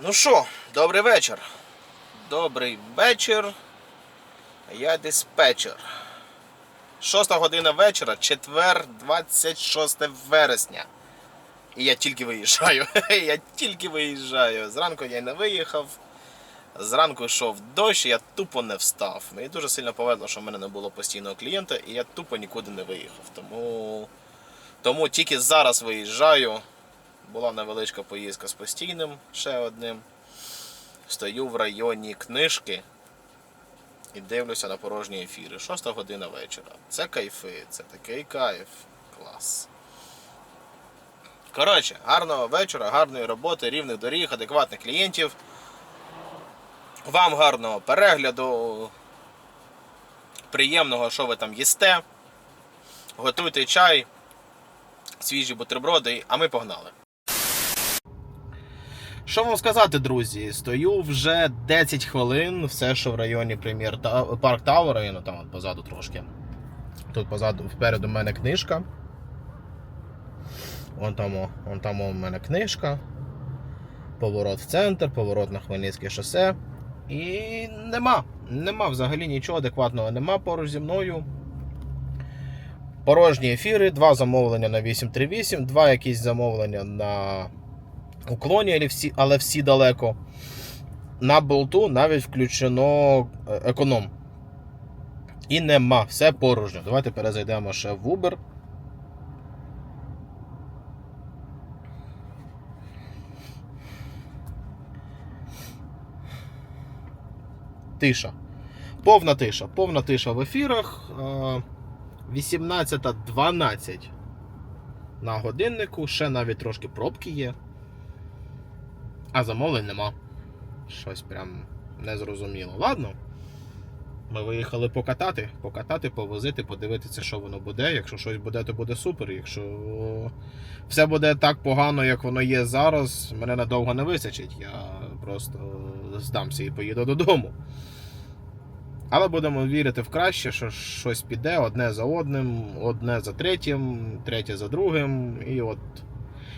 Ну що, добрий вечір. Добрий вечір. Я диспетчер. Шоста година вечора, четвер, 26 вересня. І я тільки виїжджаю. Я тільки виїжджаю. Зранку я не виїхав. Зранку йшов дощ, я тупо не встав. Мені дуже сильно повезло, що в мене не було постійного клієнта, і я тупо нікуди не виїхав. Тому, Тому тільки зараз виїжджаю. Була невеличка поїздка з постійним, ще одним. Стою в районі книжки і дивлюся на порожні ефіри. Шоста година вечора. Це кайфи, це такий кайф. Клас. Коротше, гарного вечора, гарної роботи, рівних доріг, адекватних клієнтів. Вам гарного перегляду. Приємного, що ви там їсте. Готуйте чай, свіжі бутерброди, а ми погнали. Що вам сказати, друзі? Стою вже 10 хвилин, все, що в районі прем'єр Парк Тауера, ну там позаду трошки. Тут позаду впереду в мене книжка. Вон там, вон там у мене книжка. Поворот в центр, поворот на Хмельницьке шосе. І нема. Нема взагалі нічого адекватного нема поруч зі мною. Порожні ефіри, два замовлення на 838, два якісь замовлення на уклоні, але всі, але всі далеко. На болту навіть включено е, економ. І нема, все порожньо. Давайте перезайдемо ще в Uber. Тиша. Повна тиша. Повна тиша в ефірах. Е, 18.12 на годиннику. Ще навіть трошки пробки є. А замовлень нема. Щось прям незрозуміло. Ладно. Ми виїхали покатати, покатати, повозити, подивитися, що воно буде. Якщо щось буде, то буде супер. Якщо все буде так погано, як воно є зараз, мене надовго не вистачить. Я просто здамся і поїду додому. Але будемо вірити в краще, що щось піде одне за одним, одне за третім, третє за другим. І от.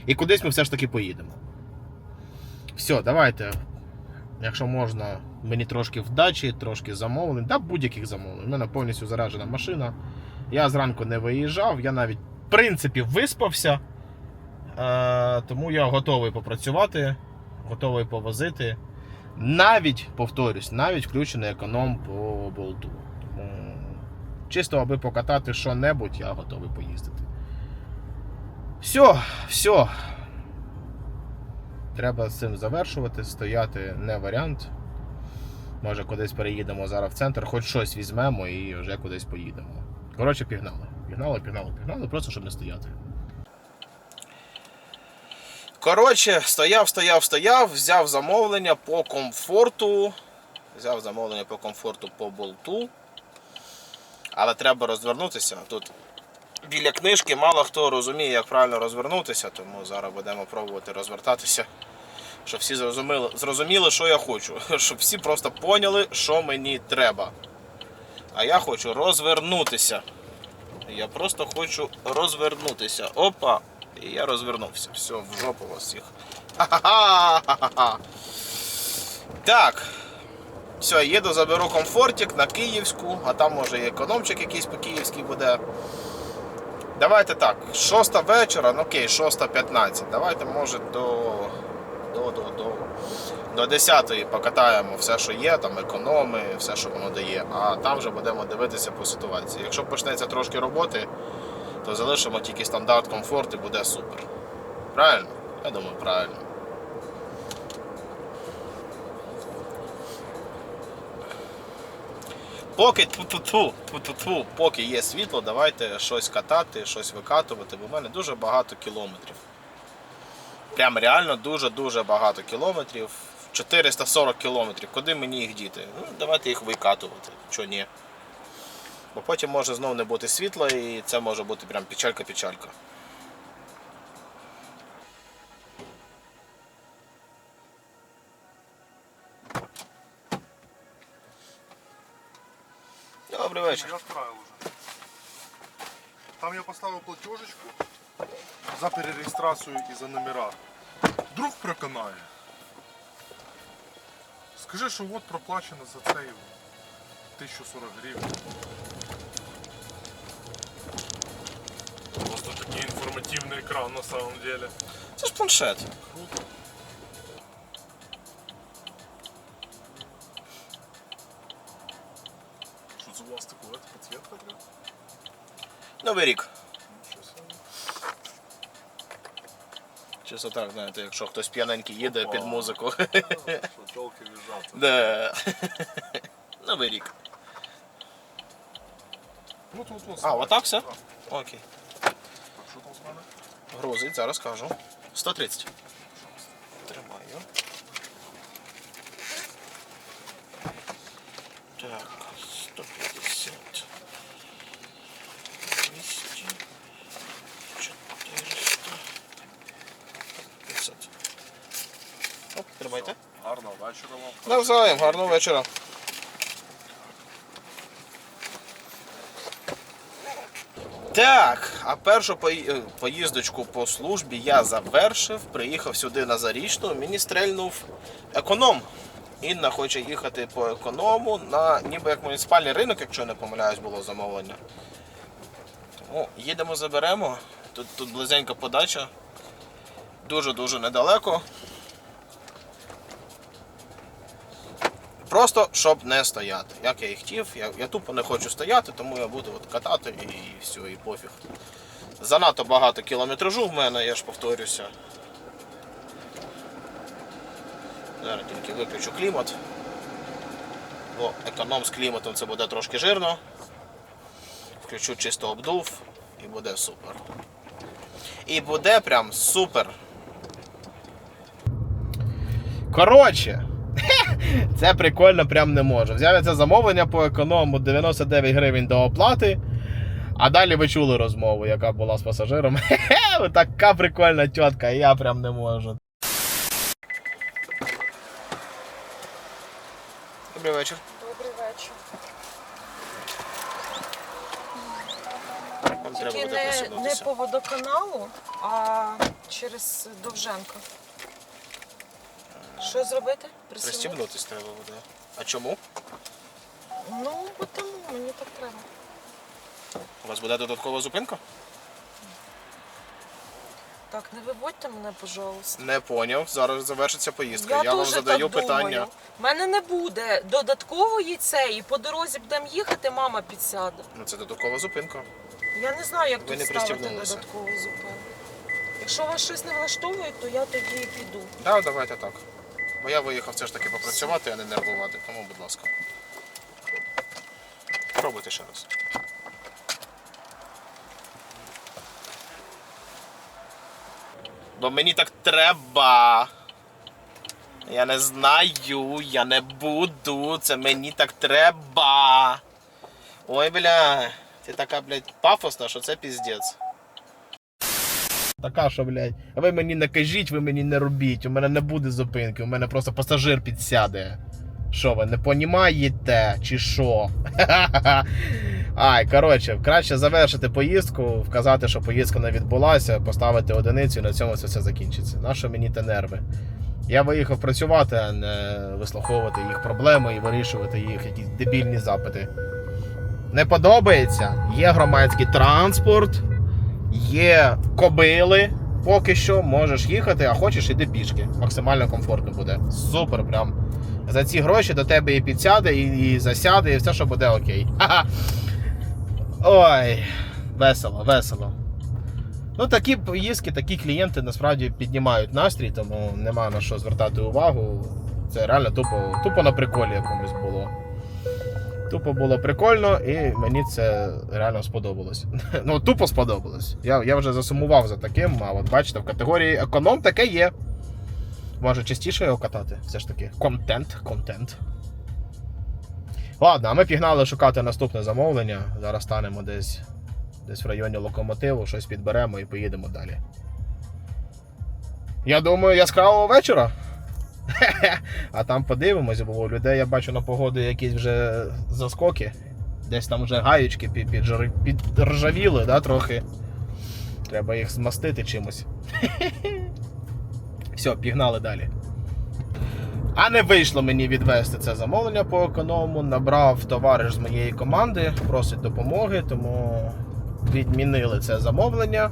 І кудись ми все ж таки поїдемо. Все, давайте. Якщо можна, мені трошки вдачі, трошки замовлень, да будь-яких замовлень. У мене повністю заражена машина. Я зранку не виїжджав, я навіть в принципі виспався. Е, тому я готовий попрацювати, готовий повозити. Навіть, повторюсь, навіть включений економ по болту. Тому чисто аби покатати що-небудь, я готовий поїздити. Все, все. Треба з цим завершувати, стояти не варіант. Може, кудись переїдемо зараз в центр, хоч щось візьмемо і вже кудись поїдемо. Коротше, пігнали. Пігнали, пігнали, пігнали, просто щоб не стояти. Коротше, стояв, стояв, стояв, взяв замовлення по комфорту. Взяв замовлення по комфорту по болту. Але треба розвернутися. Тут біля книжки мало хто розуміє, як правильно розвернутися, тому зараз будемо пробувати розвертатися. Щоб всі зрозуміли, зрозуміли, що я хочу. Щоб всі просто поняли, що мені треба. А я хочу розвернутися. Я просто хочу розвернутися. Опа! І я розвернувся. Все, в жопу вас всіх. Ха-ха-ха! Так. Все, їду, заберу комфортик на Київську, а там може і економчик якийсь по київській буде. Давайте так, 6 вечора, ну окей, 6.15. Давайте, може, до, до, до, до, до 10 покатаємо все, що є, там економи, все, що воно дає. А там вже будемо дивитися по ситуації. Якщо почнеться трошки роботи, то залишимо тільки стандарт комфорт і буде супер. Правильно? Я думаю, правильно. Поки тьфу-тьфу, поки є світло, давайте щось катати, щось викатувати, бо в мене дуже багато кілометрів. Прям реально дуже-дуже багато кілометрів. 440 кілометрів. Куди мені їх діти? Ну, давайте їх викатувати. Чого ні? Бо потім може знову не бути світла і це може бути прям печалька-печалька. Добрий вечір. Я відправив уже. Там я поставив платежечку за перереєстрацію і за номера. Друг проканає. Скажи, що от проплачено за цей 1040 гривень. Просто такий інформативний екран на самом деле. Це ж планшет. Круто. Новий рік. Чисто так, знаєте, якщо хтось п'яненький їде під музику. Тілки в'їжджати. Да. Новий рік. А, отак все? Окей. Що там з мене? Грузить, зараз кажу. 130. Тримаю. Так, 150. 200. 400. 500. Оп, тримайте. Гарного вечора вам. Навзаєм, гарного вечора. Так, а першу е, поїздочку по службі я завершив, приїхав сюди на Зарічну, мені стрельнув економ. Інна хоче їхати по економу на ніби як муніципальний ринок, якщо не помиляюсь, було замовлення. Тому їдемо, заберемо. Тут, тут близенька подача. Дуже-дуже недалеко. Просто щоб не стояти. Як я і хотів, я, я тупо не хочу стояти, тому я буду от катати і, і все, і пофіг. Занадто багато кілометражу в мене, я ж повторюся. Зараз тільки виключу клімат. Бо економ з кліматом це буде трошки жирно. Включу чисто обдув і буде супер. І буде прям супер. Коротше, це прикольно, прям не можу. Взяв я це замовлення по економу 99 гривень до оплати. А далі ви чули розмову, яка була з пасажиром. Хе-хе, така прикольна тітка, я прям не можу. Добрий вечір. Добрий вечір. Вам треба Тільки буде не, не по водоканалу, а через Довженко. Що зробити? Пристібнутись треба буде. А чому? Ну, бо тому мені так треба. У вас буде додаткова зупинка? Так, не виводьте мене, пожалуйста. Не поняв. Зараз завершиться поїздка. Я, вам задаю так питання. У мене не буде додаткової цієї, по дорозі будемо їхати, мама підсяде. Ну це додаткова зупинка. Я не знаю, як Ви тут не ставити додаткову зупинку. Якщо вас щось не влаштовує, то я тоді піду. Так, давайте так. Бо я виїхав все ж таки попрацювати, а не нервувати. Тому, будь ласка. Пробуйте ще раз. Бо мені так треба. Я не знаю, я не буду. Це мені так треба. Ой, бля, ти така, блядь, пафосна, що це піздець. Така, що, блядь, ви мені не кажіть, ви мені не робіть. У мене не буде зупинки, у мене просто пасажир підсяде. Що ви не понімаєте, чи що? Ай, коротше, краще завершити поїздку, вказати, що поїздка не відбулася, поставити одиницю і на цьому це все закінчиться. Нащо мені те нерви? Я виїхав працювати, а не вислуховувати їх проблеми і вирішувати їх якісь дебільні запити. Не подобається? Є громадський транспорт, є кобили. Поки що можеш їхати, а хочеш іди пішки. Максимально комфортно буде. Супер, прям. За ці гроші до тебе і підсяде, і, і засяде, і все, що буде окей. Ха-ха. Ой, весело, весело. Ну, такі поїздки, такі клієнти насправді піднімають настрій, тому нема на що звертати увагу. Це реально тупо, тупо на приколі якомусь було. Тупо було прикольно, і мені це реально сподобалось. Ну, тупо сподобалось. Я, я вже засумував за таким, а от бачите, в категорії економ таке є. Може частіше його катати? Все ж таки. Контент, контент. Ладно, а ми пігнали шукати наступне замовлення. Зараз станемо десь, десь в районі локомотиву, щось підберемо і поїдемо далі. Я думаю, яскравого вечора. А там подивимось, бо у людей я бачу на погоду якісь вже заскоки. Десь там вже гаючки під, підржавіли, да, трохи. Треба їх змастити чимось. Все, пігнали далі. А не вийшло мені відвести це замовлення по економу. Набрав товариш з моєї команди, просить допомоги, тому відмінили це замовлення.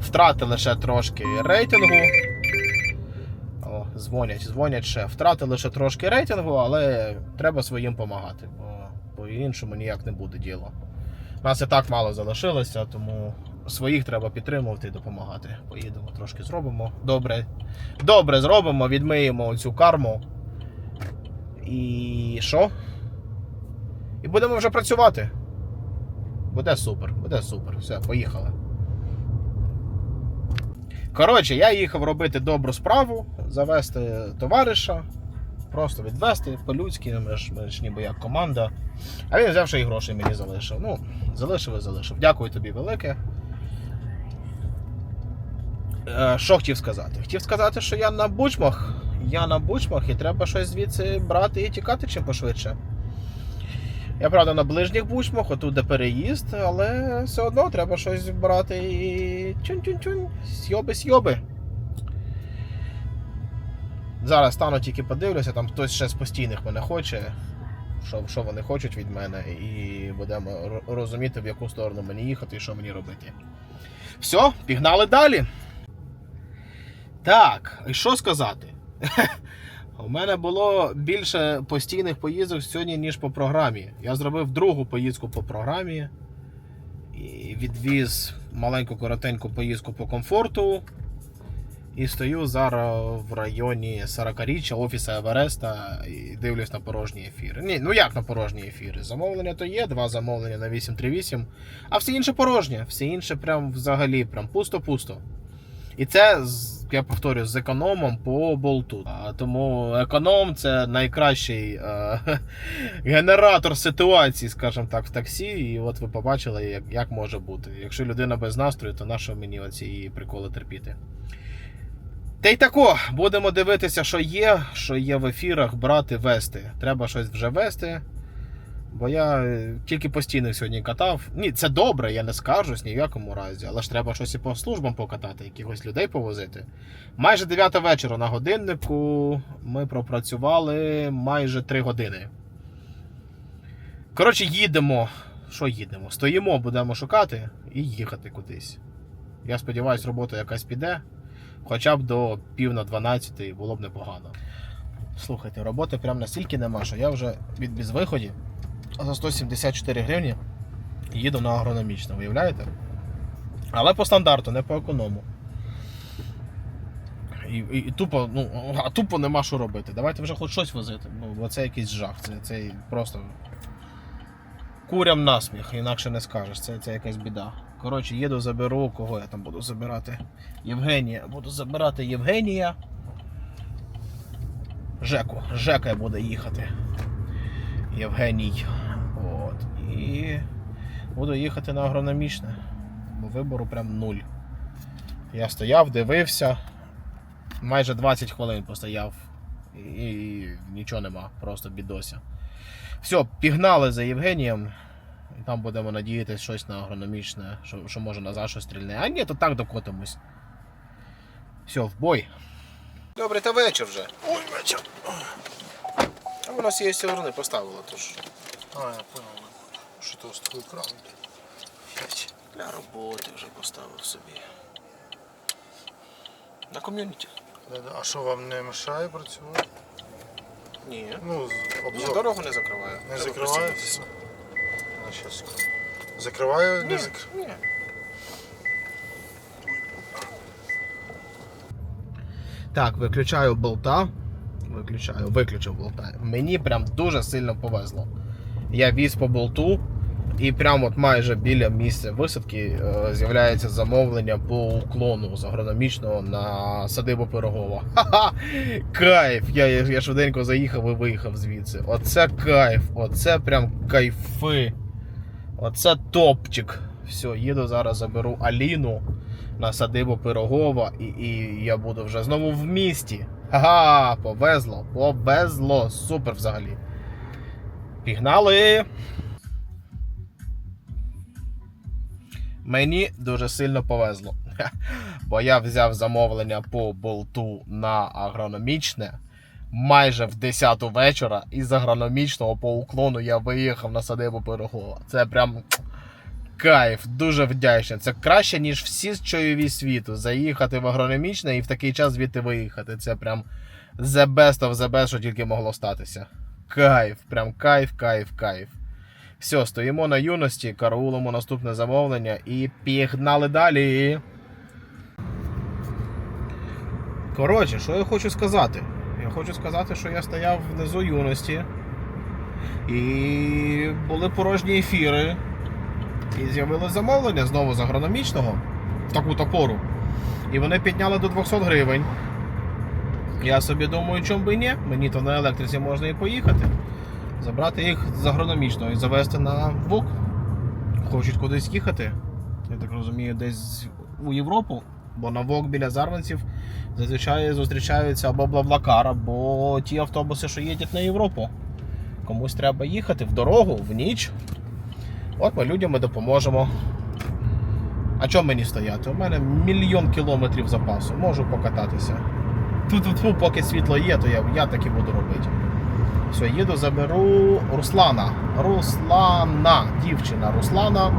Втратили ще трошки рейтингу. Дзвонять, дзвонять ще. Втратили ще трошки рейтингу, але треба своїм допомагати, бо по-іншому ніяк не буде діло. Нас і так мало залишилося, тому своїх треба підтримувати і допомагати. Поїдемо, трошки зробимо. Добре, добре зробимо, відмиємо цю карму. І що? І будемо вже працювати. Буде супер, буде супер. Все, поїхали. Коротше, я їхав робити добру справу, завести товариша, просто відвести по-людськи, ми ж, ми ж ніби як команда. А він взяв ще й грошей мені залишив. Ну, залишив і залишив. Дякую тобі велике. Е, Що хотів сказати? Хотів сказати, що я на бучмах. Я на бучмах і треба щось звідси брати і тікати чим пошвидше. Я правда на ближніх бучмах, отут де переїзд, але все одно треба щось брати і тюнь-тюнь-тюнь, сйоби-сйоби. Зараз стану тільки подивлюся, там хтось ще з постійних мене хоче, що, що вони хочуть від мене, і будемо розуміти, в яку сторону мені їхати і що мені робити. Все, пігнали далі. Так, і що сказати? У мене було більше постійних поїздок сьогодні, ніж по програмі. Я зробив другу поїздку по програмі і відвіз маленьку коротеньку поїздку по комфорту. І стою зараз в районі 40-річчя офіса Евереста і дивлюсь на порожні ефіри. Ні, ну як на порожні ефіри? Замовлення то є, два замовлення на 838, а все інше порожнє, все інше прям взагалі прям пусто-пусто. І це, я повторюю, з економом по болту. Тому економ це найкращий е, генератор ситуації, скажімо так, в таксі. І от ви побачили, як, як може бути. Якщо людина без настрою, то на що мені оці приколи терпіти? Та й тако, будемо дивитися, що є, що є в ефірах, брати, вести. Треба щось вже вести. Бо я е, тільки постійно сьогодні катав. Ні, це добре, я не скаржусь ні в якому разі, але ж треба щось і по службам покатати, якихось людей повозити. Майже 9 вечора на годиннику ми пропрацювали майже 3 години. Коротше, їдемо. Що їдемо? Стоїмо, будемо шукати і їхати кудись. Я сподіваюся, робота якась піде. Хоча б до пів на 12 було б непогано. Слухайте, роботи прям настільки нема, що я вже від безвиході за 174 гривні їду на агрономічне, виявляєте? Але по стандарту, не по економу. І, і, і тупо, ну, а тупо нема що робити. Давайте вже хоч щось возити. Бо це якийсь жах. Це, це просто курям насміх, інакше не скажеш. Це, це якась біда. Коротше, їду, заберу, кого я там буду забирати? Євгенія. Буду забирати Євгенія. Жеку. Жека буде їхати. Євгеній. І буду їхати на агрономічне. Бо вибору прям нуль. Я стояв, дивився. Майже 20 хвилин постояв. І, і нічого нема, просто бідося. Все, пігнали за Євгенієм. І там будемо надіятися щось на агрономічне, що, що може назад щось стрільне. А ні, то так докотимось. Все, в бой. Добре, та вечір вже. Ой, вечір. А воно з цієї сторони поставило, тож. А, я понял. Що то з твою. Для роботи вже поставив собі. На ком'юніті. А що вам не мешає працювати? Ні. Ну, з- Ні, дорогу не закриваю. не Треба закривається? пристібнутися. А, щас. Закриваю, Ні, не закриваю. ні. Так, виключаю болта. Виключаю, виключив болта. Мені прям дуже сильно повезло. Я віз по болту, і прямо от майже біля місця висадки е, з'являється замовлення по уклону з агрономічного на садибу Пирогова. Ха-ха! Кайф! Я, я, швиденько заїхав і виїхав звідси. Оце кайф! Оце прям кайфи. Оце топчик. Все, їду зараз заберу Аліну на садибу Пирогова, і, і я буду вже знову в місті. Ага, повезло, повезло. Супер взагалі. Пігнали. Мені дуже сильно повезло. Бо я взяв замовлення по болту на агрономічне майже в 10 вечора із агрономічного по уклону я виїхав на садибу Пирогова. Це прям кайф, дуже вдячний. Це краще, ніж всі чайові світу. Заїхати в агрономічне і в такий час звідти виїхати. Це прям the best of the best, що тільки могло статися. Кайф, прям кайф, кайф, кайф. Все, стоїмо на юності, караулимо наступне замовлення і пігнали далі. Коротше, що я хочу сказати? Я хочу сказати, що я стояв внизу юності. І були порожні ефіри. І з'явилось замовлення знову з агрономічного в таку-то пору. І вони підняли до 200 гривень. Я собі думаю, чому би ні. Мені то на електриці можна і поїхати. Забрати їх з агрономічного і завести на ВОК. Хочуть кудись їхати. Я так розумію, десь у Європу, бо на ВОК біля Зарванців зазвичай зустрічаються або Блаблакар, або ті автобуси, що їдуть на Європу. Комусь треба їхати в дорогу, в ніч. От ми людям допоможемо. А чому мені стояти? У мене мільйон кілометрів запасу, можу покататися. Тут поки світло є, то я, я так і буду робити. Все, їду, заберу Руслана. Руслана, дівчина Руслана.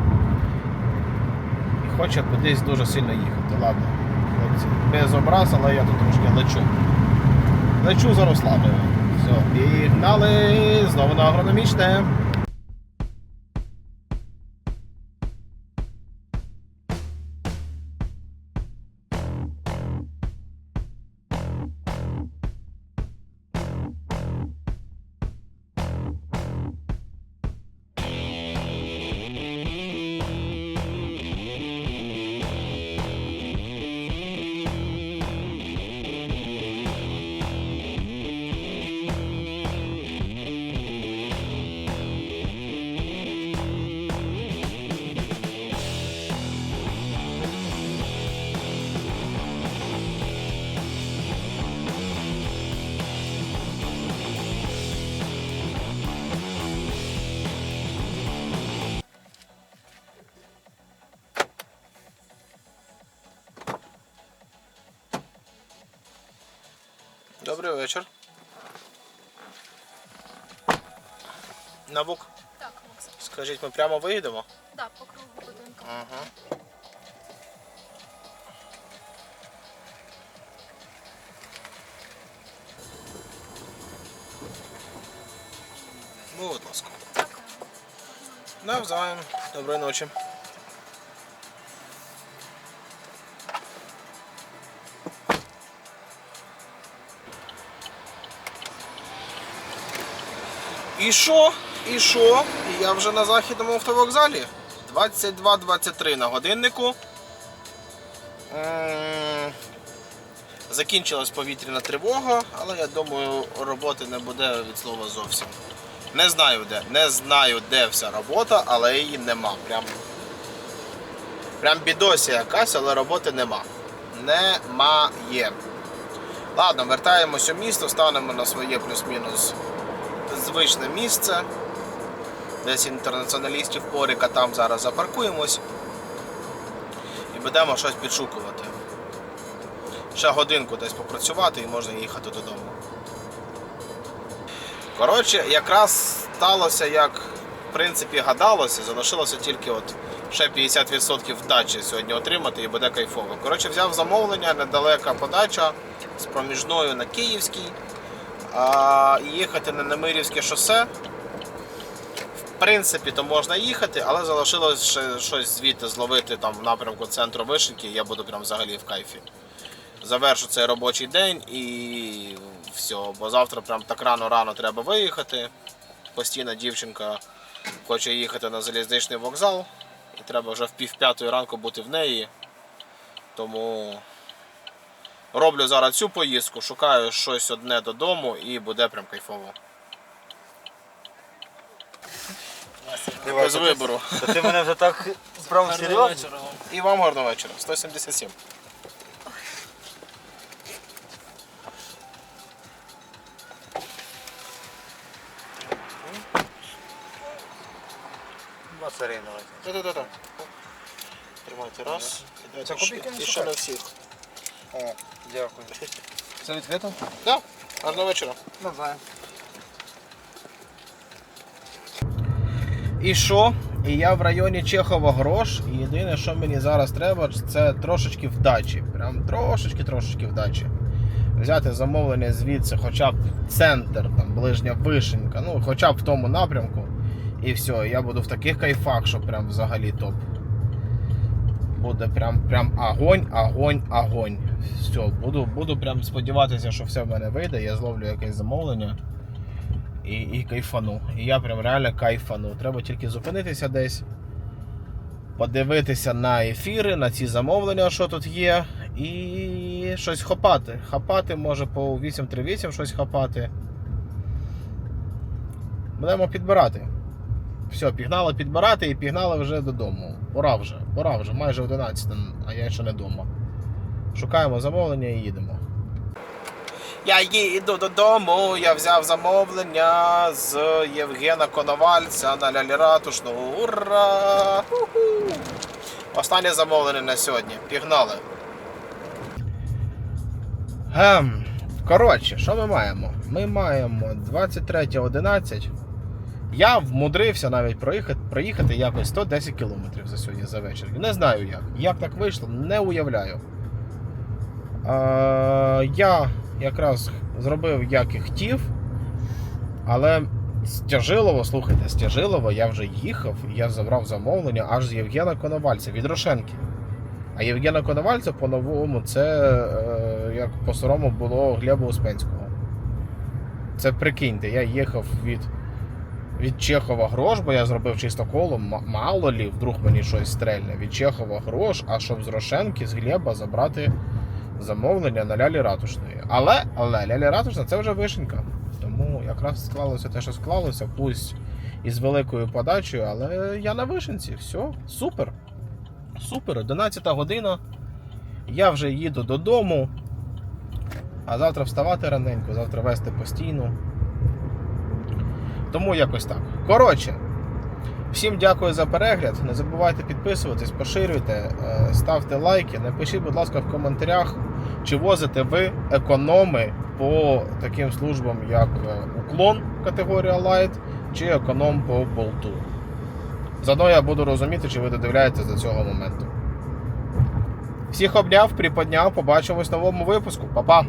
І хоче кудись дуже сильно їхати. Ладно, хлопці, без образ, але я тут трошки лечу. Лечу за Русланою. Все, пігнали знову на агрономічне. Добрий вечір. На ВУК. Так, Макс. Скажіть, ми прямо виїдемо? Да, по кругу будинку. Ага. Ну, будь ласка. Дякую. Навзаєм. Доброї ночі. І що? І що? Я вже на західному автовокзалі. 22.23 на годиннику. Закінчилась повітряна тривога, але я думаю, роботи не буде від слова зовсім. Не знаю де. Не знаю, де вся робота, але її нема. Прям, прям бідосія якась, але роботи нема. Немає. Ладно, вертаємось у місто, станемо на своє плюс-мінус звичне місце. Десь інтернаціоналістів поріка там зараз запаркуємось і будемо щось підшукувати. Ще годинку десь попрацювати і можна їхати додому. Коротше, якраз сталося, як в принципі гадалося, залишилося тільки от ще 50% вдачі сьогодні отримати і буде кайфово. Коротше, взяв замовлення, недалека подача з проміжною на Київський. І їхати на Немирівське шосе. В принципі, то можна їхати, але залишилось ще щось звідти зловити там в напрямку центру Вишеньки, я буду прям взагалі в кайфі. Завершу цей робочий день і все, бо завтра прям так рано-рано треба виїхати. Постійна дівчинка хоче їхати на залізничний вокзал, і треба вже в пів п'ятої ранку бути в неї. Тому роблю зараз цю поїздку, шукаю щось одне додому і буде прям кайфово. Без вибору. Ти мене вже так справа серйозно? І вам гарного вечора. 177. Батареї давайте. Та-та-та-та. Тримайте раз. І копійки ще- не І ще на всіх. О, дякую. Це відкрито? Так, Гарного вечора. Навзаєм. І що? І я в районі Чехова грош. І єдине, що мені зараз треба, це трошечки вдачі. Прям трошечки, трошечки вдачі. Взяти замовлення звідси, хоча б центр, там, ближня вишенька, ну, хоча б в тому напрямку. І все, я буду в таких кайфах, що прям взагалі топ. Буде прям, прям огонь, огонь, огонь. Все, буду, буду прям сподіватися, що все в мене вийде, я зловлю якесь замовлення і, і кайфану. І я прям реально кайфану. Треба тільки зупинитися десь, подивитися на ефіри, на ці замовлення, що тут є, і щось хапати. Хапати може по 838 щось хапати. Будемо підбирати. Все, пігнали підбирати і пігнали вже додому. Пора вже, пора вже, майже 11, а я ще не вдома. Шукаємо замовлення і їдемо. Я їду додому, я взяв замовлення з Євгена Коновальця на Лялі Ратушну. Ура! Ху-ху! Останнє замовлення на сьогодні. Пігнали. Гем. Коротше, що ми маємо? Ми маємо 23.11. Я вмудрився навіть проїхати, проїхати якось 110 кілометрів за сьогодні за вечір. Не знаю як. Як так вийшло, не уявляю. Е, я якраз зробив, як і хотів, але з Тяжилово, слухайте, з Тяжилова я вже їхав, я забрав замовлення аж з Євгена Коновальця від Рошенки. А Євгена Коновальця по-новому це е, як по-старому було Глеба Успенського. Це прикиньте, я їхав від, від Чехова грош, бо я зробив чисто коло, мало лі, вдруг мені щось стрельне. Від Чехова грош, а щоб з Рошенки, з Глеба забрати замовлення на Лялі Ратушної. Але, але Лялі Ратушна це вже вишенька. Тому якраз склалося те, що склалося, пусть із великою подачею, але я на вишенці. Все, супер. Супер, 11 година. Я вже їду додому. А завтра вставати раненько, завтра вести постійно. Тому якось так. Коротше, всім дякую за перегляд. Не забувайте підписуватись, поширюйте, е, ставте лайки. Напишіть, будь ласка, в коментарях, чи возите ви економи по таким службам, як е, уклон категорія Light, чи економ по болту. Заодно я буду розуміти, чи ви додивляєтесь до цього моменту. Всіх обняв, приподняв, побачимось в новому випуску. Па-па!